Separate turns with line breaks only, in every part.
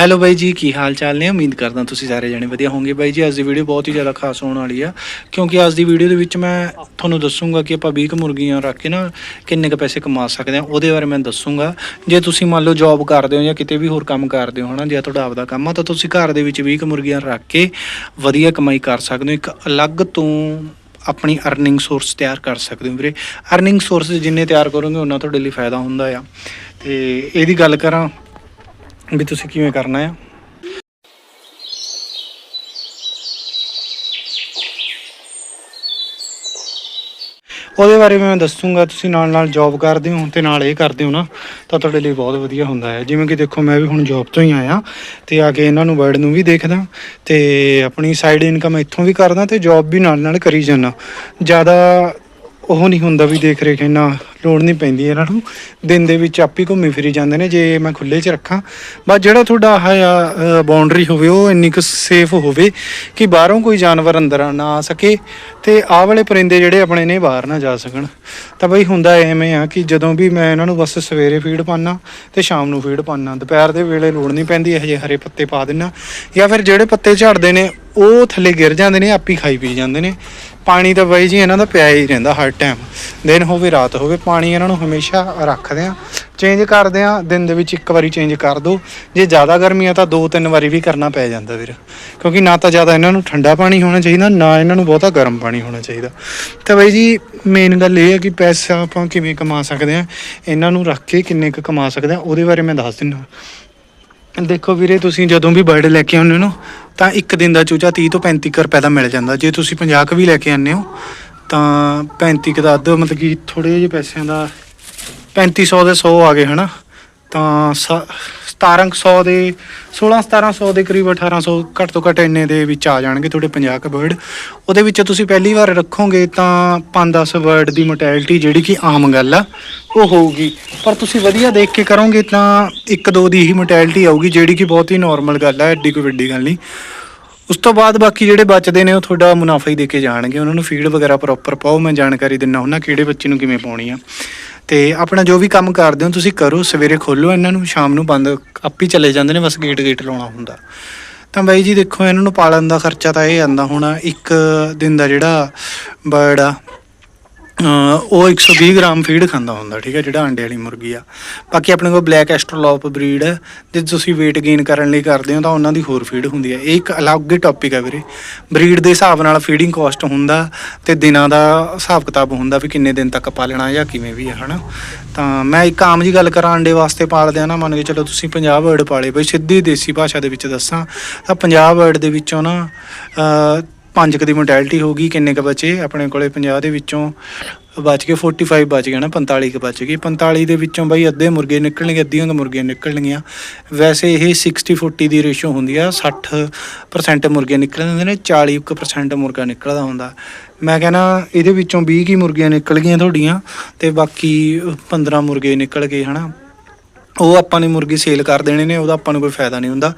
Hello ਬਾਈ ਜੀ, ਕੀ ਹਾਲ ਚਾਲ ਨੇ? ਉਮੀਦ ਕਰਦਾ ਤੁਸੀਂ ਸਾਰੇ ਜਣੇ ਵਧੀਆ ਹੋਵੋਗੇ। ਬਾਈ ਜੀ, ਅੱਜ ਦੀ ਵੀਡੀਓ ਬਹੁਤ ਹੀ ਜ਼ਿਆਦਾ ਖਾਸ ਹੋਣ ਵਾਲੀ ਆ। ਕਿਉਂਕਿ ਅੱਜ ਦੀ ਵੀਡੀਓ ਦੇ ਵਿੱਚ ਮੈਂ ਤੁਹਾਨੂੰ ਦੱਸੂਗਾ ਕਿ ਆਪਾਂ 20 ਕੁ ਮੁਰਗੀਆਂ ਰੱਖ ਕੇ ਨਾ ਕਿੰਨੇ ਕੁ ਪੈਸੇ ਕਮਾ ਸਕਦੇ ਆ। ਉਹਦੇ ਬਾਰੇ ਮੈਂ ਦੱਸੂਗਾ। ਜੇ ਤੁਸੀਂ ਮੰਨ ਲਓ ਜੌਬ ਕਰਦੇ ਹੋ ਜਾਂ ਕਿਤੇ ਵੀ ਹੋਰ ਕੰਮ ਕਰਦੇ ਹੋ, ਹਨਾ, ਜੇ ਤੁਹਾਡਾ ਆਪਦਾ ਕੰਮ ਆ, ਤਾਂ ਤੁਸੀਂ ਘਰ ਦੇ ਵਿੱਚ 20 ਕੁ ਮੁਰਗੀਆਂ ਰੱਖ ਕੇ ਵਧੀਆ ਕਮਾਈ ਕਰ ਸਕਦੇ ਹੋ। ਇੱਕ ਅਲੱਗ ਤੋਂ ਆਪਣੀ ਅਰਨਿੰਗ ਸੋਰਸ ਤਿਆਰ ਕਰ ਸਕਦੇ ਹੋ ਵੀਰੇ। ਅਰਨਿੰਗ ਸੋਰਸ ਜਿੰਨੇ ਤਿਆਰ ਕਰੋਗੇ, ਉਹਨਾਂ ਤੁਹਾਡੇ ਲਈ ਫਾਇਦਾ ਹੁੰਦਾ ਆ। ਤੇ ਇਹਦੀ ਗੱਲ ਕਰਾਂ ਵੀ ਤੁਸੀਂ ਕਿਵੇਂ ਕਰਨਾ ਆ? ਉਹਦੇ ਬਾਰੇ ਮੈਂ ਦੱਸੂਗਾ, ਤੁਸੀਂ ਨਾਲ ਨਾਲ ਜੌਬ ਕਰਦੇ ਹੋ ਤੇ ਨਾਲ ਇਹ ਕਰਦੇ ਹੋ ਨਾ, ਤਾਂ ਤੁਹਾਡੇ ਲਈ ਬਹੁਤ ਵਧੀਆ ਹੁੰਦਾ ਹੈ। ਜਿਵੇਂ ਕਿ ਦੇਖੋ, ਮੈਂ ਵੀ ਹੁਣ ਜੌਬ ਤੋਂ ਹੀ ਆਇਆ ਤੇ ਆ ਕੇ ਇਹਨਾਂ ਨੂੰ ਬਰਡ ਨੂੰ ਵੀ ਦੇਖਦਾ ਤੇ ਆਪਣੀ ਸਾਈਡ ਇਨਕਮ ਇੱਥੋਂ ਵੀ ਕਰਦਾ ਤੇ ਜੌਬ ਵੀ ਨਾਲ ਨਾਲ ਕਰੀ ਜਾਂਦਾ। ਜ਼ਿਆਦਾ ਉਹ ਨਹੀਂ ਹੁੰਦਾ ਵੀ ਦੇਖ ਰੇਖ ਇੰਨਾ ਲੋੜ ਨਹੀਂ ਪੈਂਦੀ ਇਹਨਾਂ ਨੂੰ। ਦਿਨ ਦੇ ਵਿੱਚ ਆਪੀ ਘੁੰਮੀ ਫਿਰੀ ਜਾਂਦੇ ਨੇ, ਜੇ ਮੈਂ ਖੁੱਲੇ 'ਚ ਰੱਖਾਂ। ਬਸ ਜਿਹੜਾ ਤੁਹਾਡਾ ਆਹ ਬਾਉਂਡਰੀ ਹੋਵੇ, ਉਹ ਇੰਨੀ ਕੁ ਸੇਫ ਹੋਵੇ ਕਿ ਬਾਹਰੋਂ ਕੋਈ ਜਾਨਵਰ ਅੰਦਰ ਨਾ ਆ ਸਕੇ ਤੇ ਆਹ ਵਾਲੇ ਪਰਿੰਦੇ ਜਿਹੜੇ ਆਪਣੇ ਨੇ, ਬਾਹਰ ਨਾ ਜਾ ਸਕਣ। ਤਾਂ ਬਈ ਹੁੰਦਾ ਐਵੇਂ ਆ ਕਿ ਜਦੋਂ ਵੀ ਮੈਂ ਇਹਨਾਂ ਨੂੰ ਬਸ ਸਵੇਰੇ ਫੀਡ ਪਾਣਾ ਤੇ ਸ਼ਾਮ ਨੂੰ ਫੀਡ ਪਾਣਾ ਦੁਪਹਿਰ ਦੇ ਵੇਲੇ ਲੋੜ ਨਹੀਂ ਪੈਂਦੀ, ਇਹ ਜਿਹੇ ਹਰੇ ਪੱਤੇ ਪਾ ਦਿੰਨਾ ਜਾਂ ਫਿਰ ਜਿਹੜੇ ਪੱਤੇ ਝੜਦੇ ਨੇ, ਉਹ ਥੱਲੇ ਗਿਰ ਜਾਂਦੇ ਨੇ, ਆਪੀ ਖਾਈ ਪੀ ਜਾਂਦੇ ਨੇ। ਪਾਣੀ ਤਾਂ ਬਾਈ ਜੀ ਇਹਨਾਂ ਦਾ ਪਿਆ ਹੀ ਰਹਿੰਦਾ ਹਰ ਟਾਈਮ ਦਿਨ ਹੋਵੇ, ਰਾਤ ਹੋਵੇ, ਪਾਣੀ ਇਹਨਾਂ ਨੂੰ ਹਮੇਸ਼ਾ ਰੱਖਦੇ ਆ। ਚੇਂਜ ਕਰਦੇ ਆ, ਦਿਨ ਦੇ ਵਿੱਚ ਇੱਕ ਵਾਰੀ ਚੇਂਜ ਕਰ ਦੋ। ਜੇ ਜ਼ਿਆਦਾ ਗਰਮੀ ਆ ਤਾਂ ਦੋ ਤਿੰਨ ਵਾਰੀ ਵੀ ਕਰਨਾ ਪੈ ਜਾਂਦਾ ਵੀਰ। ਕਿਉਂਕਿ ਨਾ ਤਾਂ ਜ਼ਿਆਦਾ ਇਹਨਾਂ ਨੂੰ ਠੰਡਾ ਪਾਣੀ ਹੋਣਾ ਚਾਹੀਦਾ, ਨਾ ਇਹਨਾਂ ਨੂੰ ਬਹੁਤਾ ਗਰਮ ਪਾਣੀ ਹੋਣਾ ਚਾਹੀਦਾ। ਤਾਂ ਬਾਈ ਜੀ ਮੇਨ ਗੱਲ ਇਹ ਹੈ ਕਿ ਪੈਸਾ ਆਪਾਂ ਕਿਵੇਂ ਕਮਾ ਸਕਦੇ ਆ? ਇਹਨਾਂ ਨੂੰ ਰੱਖ ਕੇ ਕਿੰਨੇ ਕੁ ਕਮਾ ਸਕਦੇ ਆ? ਉਹਦੇ ਬਾਰੇ ਮੈਂ ਦੱਸ ਦਿੰਦਾ। ਦੇਖੋ ਵੀਰੇ, ਤੁਸੀਂ ਜਦੋਂ ਵੀ ਬਰਡ ਲੈ ਕੇ ਆਉਂਦੇ ਹੋ ਨਾ, ਤਾਂ ਇੱਕ ਦਿਨ ਦਾ ਚੂਚਾ 30 ਤੋਂ 35 ਕੁ ਰੁਪਏ ਦਾ ਮਿਲ ਜਾਂਦਾ। ਜੇ ਤੁਸੀਂ 50 ਕੁ ਵੀ ਲੈ ਕੇ ਆਉਂਦੇ ਹੋ, ਤਾਂ 35 ਕੁ ਦਾ ਅੱਧ, ਮਤਲਬ ਕਿ ਥੋੜੇ ਜਿਹੇ ਪੈਸਿਆਂ ਦਾ 3500 ਦੇ 100 ਆ ਗਏ, ਹਨਾ? ਤਾਂ ਸ- 1700 ਦੇ 16 1700 ਦੇ ਕਰੀਬ 1800 ਘੱਟ ਤੋਂ ਘੱਟ ਇੰਨੇ ਦੇ ਵਿੱਚ ਆ ਜਾਣਗੇ ਤੁਹਾਡੇ 50 ਕੁ ਵਰਡ ਉਹਦੇ ਵਿੱਚ ਤੁਸੀਂ ਪਹਿਲੀ ਵਾਰ ਰੱਖੋਗੇ ਤਾਂ 5-10 ਵਰਡ ਦੀ ਮੋਟੈਲਿਟੀ ਜਿਹੜੀ ਕਿ ਆਮ ਗੱਲ ਆ, ਉਹ ਹੋਊਗੀ। ਪਰ ਤੁਸੀਂ ਵਧੀਆ ਦੇਖ ਕੇ ਕਰੋਗੇ ਤਾਂ ਇੱਕ ਦੋ ਦੀ ਹੀ ਮੋਟੈਲਿਟੀ ਆਊਗੀ, ਜਿਹੜੀ ਕਿ ਬਹੁਤ ਹੀ ਨਾਰਮਲ ਗੱਲ ਆ, ਐਡੀ ਕੋਈ ਵੱਡੀ ਗੱਲ ਨਹੀਂ। ਉਸ ਤੋਂ ਬਾਅਦ ਬਾਕੀ ਜਿਹੜੇ ਬਚਦੇ ਨੇ ਉਹ ਤੁਹਾਡਾ ਮੁਨਾਫਾ ਹੀ ਦੇ ਕੇ ਜਾਣਗੇ। ਉਹਨਾਂ ਨੂੰ ਫੀਡ ਵਗੈਰਾ ਪ੍ਰੋਪਰ ਪਾਓ, ਮੈਂ ਜਾਣਕਾਰੀ ਦਿੰਨਾ ਹੁੰਦਾ ਕਿਹੜੇ ਬੱਚੇ ਨੂੰ ਕਿਵੇਂ ਪਾਉਣੀ ਆ। ਤੇ ਆਪਣਾ ਜੋ ਵੀ ਕੰਮ ਕਰਦੇ ਹੋ, ਤੁਸੀਂ ਕਰੋ, ਸਵੇਰੇ ਖੋਲੋ ਇਹਨਾਂ ਨੂੰ, ਸ਼ਾਮ ਨੂੰ ਬੰਦ, ਆਪੀ ਚਲੇ ਜਾਂਦੇ ਨੇ, ਬਸ ਗੇਟ ਗੇਟ ਲਾਉਣਾ ਹੁੰਦਾ। ਤਾਂ ਬਾਈ ਜੀ ਦੇਖੋ, ਇਹਨਾਂ ਨੂੰ ਪਾਲਣ ਦਾ ਖਰਚਾ ਤਾਂ ਇਹ ਆਂਦਾ ਹੋਣਾ, ਇੱਕ ਦਿਨ ਦਾ ਜਿਹੜਾ ਬਰਡ ਆ ਉਹ 120 ਗ੍ਰਾਮ ਫੀਡ ਖਾਂਦਾ ਹੁੰਦਾ, ਠੀਕ ਹੈ, ਜਿਹੜਾ ਅੰਡੇ ਵਾਲੀ ਮੁਰਗੀ ਆ। ਬਾਕੀ ਆਪਣੇ ਕੋਲ ਬਲੈਕ ਐਸਟਰੋਲੋਪ ਬਰੀਡ ਹੈ ਜੇ ਤੁਸੀਂ weight gain ਕਰਨ ਲਈ ਕਰਦੇ ਹੋ ਤਾਂ ਉਹਨਾਂ ਦੀ ਹੋਰ ਫੀਡ ਹੁੰਦੀ ਹੈ ਇਹ ਇੱਕ ਅਲੱਗ ਹੀ ਟੌਪਿਕ ਹੈ ਵੀਰੇ। ਬਰੀਡ ਦੇ ਹਿਸਾਬ ਨਾਲ ਫੀਡਿੰਗ ਕਾਸਟ ਹੁੰਦਾ ਤੇ ਦਿਨਾਂ ਦਾ ਹਿਸਾਬ ਕਿਤਾਬ ਹੁੰਦਾ ਵੀ ਕਿੰਨੇ ਦਿਨ ਤੱਕ ਪਾਲਣਾ ਜਾਂ ਕਿਵੇਂ ਵੀ ਹੈ ਹਨਾ। ਤਾਂ ਮੈਂ ਇੱਕ ਆਮ ਜੀ ਗੱਲ ਕਰਾਂ, ਅੰਡੇ ਵਾਸਤੇ ਪਾਲਦੇ ਆ ਨਾ, ਮੰਨ ਕੇ ਚਲੋ ਤੁਸੀਂ 50 ਵਰਡ ਪਾਲੇ, ਬਈ ਸਿੱਧੀ ਦੇਸੀ ਭਾਸ਼ਾ ਦੇ ਵਿੱਚ ਦੱਸਾਂ, ਤਾਂ 50 ਵਰਡ ਦੇ ਵਿੱਚੋਂ ਨਾ ਅਹ ਪੰਜ ਕੁ ਦੀ ਮੋਰਟੈਲਿਟੀ ਗਈ, ਕਿੰਨੇ ਕ ਬਚੇ? ਆਪਣੇ ਕੋਲੇ 50 ਦੇ ਵਿੱਚੋਂ ਬਚ ਕੇ 45 ਬਚ ਗਏ ਨਾ 45 ਕੁ ਬਚ ਗਏ। 45 ਦੇ ਵਿੱਚੋਂ ਬਈ ਅੱਧੇ ਮੁਰਗੇ ਨਿਕਲਣਗੇ, ਅੱਧੀਆਂ ਕੁ ਮੁਰਗੀਆਂ ਨਿਕਲਣਗੀਆਂ। ਵੈਸੇ ਇਹ 60 40 ਦੀ ਰੇਸ਼ੋ ਹੁੰਦੀ ਆ 60% ਮੁਰਗੇ ਨਿਕਲਦੇ ਜਾਂਦੇ ਨੇ 40% ਕੁ percent ਮੁਰਗਾ ਨਿਕਲਦਾ ਹੁੰਦਾ। ਮੈਂ ਕਹਿੰਦਾ ਇਹਦੇ ਵਿੱਚੋਂ 20 ਕੀ ਮੁਰਗੀਆਂ ਨਿਕਲ ਗਈਆਂ ਤੁਹਾਡੀਆਂ, ਤੇ ਬਾਕੀ 15 ਮੁਰਗੇ ਨਿਕਲ ਗਏ ਹਨਾ। ਉਹ ਆਪਾਂ ਨੇ ਮੁਰਗੀ ਸੇਲ ਕਰ ਦੇਣੇ ਨੇ, ਉਹਦਾ ਆਪਾਂ ਨੂੰ ਕੋਈ ਫਾਇਦਾ ਨਹੀਂ ਹੁੰਦਾ।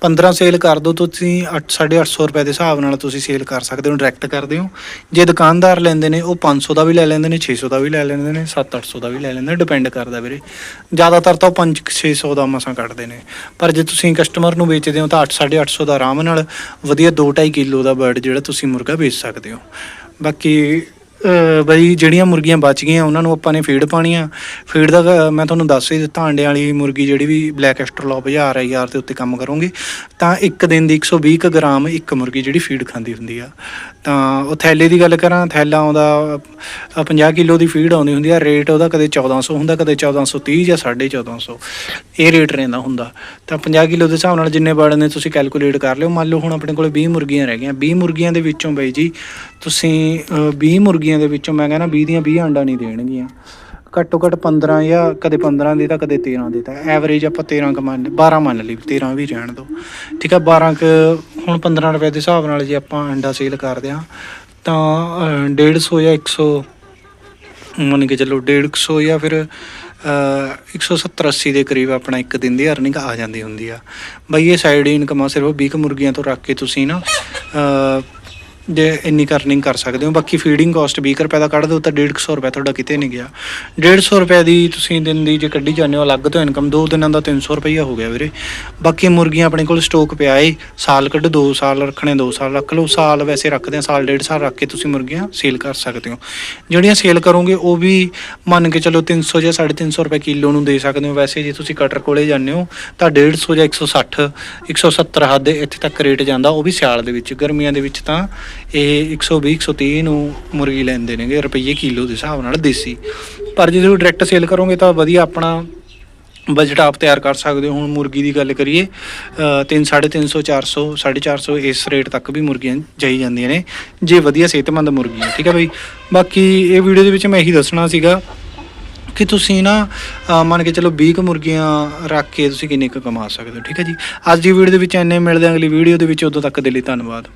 15 ਸੇਲ ਕਰ ਦੋ, ਤੁਸੀਂ 8 850 ਰੁਪਏ ਦੇ ਹਿਸਾਬ ਨਾਲ ਤੁਸੀਂ ਸੇਲ ਕਰ ਸਕਦੇ ਹੋ ਡਾਇਰੈਕਟ ਕਰਦੇ ਹੋ। ਜੇ ਦੁਕਾਨਦਾਰ ਲੈਂਦੇ ਨੇ, ਉਹ 500 ਦਾ ਵੀ ਲੈ ਲੈਂਦੇ ਨੇ 600 ਦਾ ਵੀ ਲੈ ਲੈਂਦੇ ਨੇ 7-800 ਦਾ ਵੀ ਲੈ ਲੈਂਦੇ ਨੇ ਡਿਪੈਂਡ ਕਰਦਾ ਵੀਰੇ। ਜ਼ਿਆਦਾਤਰ ਤਾਂ ਉਹ 5-600 ਦਾ ਮਸਾਂ ਕੱਢਦੇ ਨੇ। ਪਰ ਜੇ ਤੁਸੀਂ ਕਸਟਮਰ ਨੂੰ ਵੇਚਦੇ ਹੋ ਤਾਂ 8-850 ਦਾ ਆਰਾਮ ਨਾਲ ਵਧੀਆ 2-2.5 ਕਿਲੋ ਦਾ ਬਰਡ ਜਿਹੜਾ ਤੁਸੀਂ ਮੁਰਗਾ ਵੇਚ ਸਕਦੇ ਹੋ। ਬਾਕੀ ਬਈ ਜਿਹੜੀਆਂ ਮੁਰਗੀਆਂ ਬਚ ਗਈਆਂ ਉਹਨਾਂ ਨੂੰ ਆਪਾਂ ਨੇ ਫੀਡ ਪਾਣੀ ਆ ਫੀਡ ਦਾ ਮੈਂ ਤੁਹਾਨੂੰ ਦੱਸ ਹੀ ਦਿੱਤਾ ਅੰਡੇ ਵਾਲੀ ਮੁਰਗੀ ਜਿਹੜੀ ਵੀ ਬਲੈਕ ਐਸਟਰਲੋਪ 1000 1000 ਦੇ ਉੱਤੇ ਕੰਮ ਕਰੋਗੇ। ਤਾਂ ਇੱਕ ਦਿਨ ਦੀ 120 ਕੁ ਗ੍ਰਾਮ ਇੱਕ ਮੁਰਗੀ ਜਿਹੜੀ ਫੀਡ ਖਾਂਦੀ ਹੁੰਦੀ ਆ। ਤਾਂ ਉਹ ਥੈਲੇ ਦੀ ਗੱਲ ਕਰਾਂ ਥੈਲਾ ਆਉਂਦਾ ਅ, 50 ਕਿਲੋ ਦੀ ਫੀਡ ਆਉਂਦੀ ਹੁੰਦੀ ਆ ਰੇਟ ਉਹਦਾ ਕਦੇ 1400 ਹੁੰਦਾ ਕਦੇ 1430 ਜਾਂ 1450 ਇਹ ਰੇਟ ਰਹਿੰਦਾ ਹੁੰਦਾ। ਤਾਂ 50 ਕਿਲੋ ਦੇ ਹਿਸਾਬ ਨਾਲ ਜਿੰਨੇ ਬਰਡ ਨੇ ਤੁਸੀਂ ਕੈਲਕੂਲੇਟ ਕਰ ਲਿਓ। ਮੰਨ ਲਓ ਹੁਣ ਆਪਣੇ ਕੋਲ 20 ਮੁਰਗੀਆਂ ਰਹਿ ਗਈਆਂ। 20 ਮੁਰਗੀਆਂ ਦੇ ਵਿੱਚੋਂ ਬਈ ਜੀ ਤੁਸੀਂ ਅ, 20 ਮੁਰਗੀਆਂ ਦੇ ਵਿੱਚੋਂ ਮੈਂ ਕਹਿੰਦਾ 20 ਦੀਆਂ 20 ਅੰਡਾ ਨਹੀਂ ਦੇਣਗੀਆਂ। ਘੱਟੋ ਘੱਟ 15 ਜਾਂ ਕਦੇ 15 ਦੇ ਤਾਂ ਕਦੇ 13 ਦੇ ਤਾਂ ਐਵਰੇਜ ਆਪਾਂ 13 ਕ ਮੰਨ 12 ਮੰਨ ਲਈ 13 ਵੀ ਰਹਿਣ ਦੋ ਠੀਕ ਆ 12 ਕ ਹੁਣ 15 ਰੁਪਏ ਦੇ ਹਿਸਾਬ ਨਾਲ ਜੇ ਆਪਾਂ ਅੰਡਾ ਸੇਲ ਕਰਦੇ ਆ ਤਾਂ ਅ, 150 ਜਾਂ 100 ਮੰਨ ਕੇ ਚੱਲੋ 150 ਜਾਂ ਫਿਰ ਅ, 170 80 ਦੇ ਕਰੀਬ ਆਪਣਾ ਇੱਕ ਦਿਨ ਦੀ ਅਰਨਿੰਗ ਆ ਜਾਂਦੀ ਹੁੰਦੀ ਆ। ਬਈ ਇਹ ਸਾਈਡ ਇਨਕਮ ਆ ਸਿਰਫ 20 ਕੁ ਮੁਰਗੀਆਂ ਤੋਂ ਰੱਖ ਕੇ ਤੁਸੀਂ ਨਾ ਜੇ ਇੰਨੀ ਕਰਨਿੰਗ ਕਰ ਸਕਦੇ ਹੋ। ਬਾਕੀ ਫੀਡਿੰਗ ਕਾਸਟ 20 ਰੁਪਏ ਦਾ ਕੱਢ ਦਿਓ ਤਾਂ 150 ਰੁਪਏ ਤੁਹਾਡਾ ਕਿਤੇ ਨਹੀਂ ਗਿਆ। 150 ਰੁਪਏ ਦੀ ਤੁਸੀਂ ਦਿਨ ਦੀ ਜੇ ਕੱਢੀ ਜਾਂਦੇ ਹੋ ਅਲੱਗ ਤੋਂ ਇਨਕਮ ਦੋ ਦਿਨਾਂ ਦਾ 300 ਰੁਪਈਆ ਹੋ ਗਿਆ ਵੀਰੇ। ਬਾਕੀ ਮੁਰਗੀਆਂ ਆਪਣੇ ਕੋਲ ਸਟਾਕ ਪਿਆ ਏ। ਸਾਲ ਕੱਢ 2 ਸਾਲ ਰੱਖਣੇ 2 ਸਾਲ ਰੱਖ ਲਓ। ਸਾਲ ਵੈਸੇ ਰੱਖਦੇ ਆ, ਸਾਲ ਡੇਢ ਸਾਲ ਰੱਖ ਕੇ ਤੁਸੀਂ ਮੁਰਗੀਆਂ ਸੇਲ ਕਰ ਸਕਦੇ ਹੋ। ਜਿਹੜੀਆਂ ਸੇਲ ਕਰੋਗੇ ਉਹ ਵੀ ਮੰਨ ਕੇ ਚਲੋ 300 ਜਾਂ 350 ਰੁਪਏ ਕਿਲੋ ਨੂੰ ਦੇ ਸਕਦੇ ਹੋ। ਵੈਸੇ ਜੇ ਤੁਸੀਂ ਕਟਰ ਕੋਲੇ ਜਾਂਦੇ ਹੋ ਤਾਂ 150 ਜਾਂ 160 170 ਹੱਦ ਇੱਥੇ ਤੱਕ ਰੇਟ ਜਾਂਦਾ, ਉਹ ਵੀ ਸਿਆਲ ਦੇ ਵਿੱਚ। ਗਰਮੀਆਂ ਦੇ ਵਿੱਚ ਤਾਂ ਇਹ 120 130 ਨੂੰ ਮੁਰਗੀ ਲੈਂਦੇ ਨੇਗੇ, ਰੁਪਈਏ ਕਿਲੋ ਦੇ ਹਿਸਾਬ ਨਾਲ ਦੇਸੀ। ਪਰ ਜੇ ਤੁਸੀਂ ਡਾਇਰੈਕਟ ਸੇਲ ਕਰੋਗੇ ਤਾਂ ਵਧੀਆ ਆਪਣਾ ਬਜਟ ਆਪ ਤਿਆਰ ਕਰ ਸਕਦੇ ਹੋ। ਹੁਣ ਮੁਰਗੀ ਦੀ ਗੱਲ ਕਰੀਏ 3 350 400 450 ਇਸ ਰੇਟ ਤੱਕ ਵੀ ਮੁਰਗੀਆਂ ਜਾਈ ਜਾਂਦੀਆਂ ਨੇ, ਜੇ ਵਧੀਆ ਸਿਹਤਮੰਦ ਮੁਰਗੀ ਹੈ ਠੀਕ ਹੈ ਬਈ? ਬਾਕੀ ਇਹ ਵੀਡੀਓ ਦੇ ਵਿੱਚ ਮੈਂ ਇਹੀ ਦੱਸਣਾ ਸੀਗਾ ਕਿ ਤੁਸੀਂ ਨਾ ਮੰਨ ਕੇ ਚਲੋ 20 ਕੁ ਮੁਰਗੀਆਂ ਰੱਖ ਕੇ ਤੁਸੀਂ ਕਿੰਨੇ ਕੁ ਕਮਾ ਸਕਦੇ ਹੋ, ਠੀਕ ਹੈ ਜੀ? ਅੱਜ ਦੀ ਵੀਡੀਓ ਦੇ ਵਿੱਚ ਇੰਨੇ, ਮਿਲਦੇ ਹਾਂ ਅਗਲੀ ਵੀਡੀਓ ਦੇ ਵਿੱਚ, ਉਦੋਂ ਤੱਕ ਦੇ ਲਈ ਧੰਨਵਾਦ।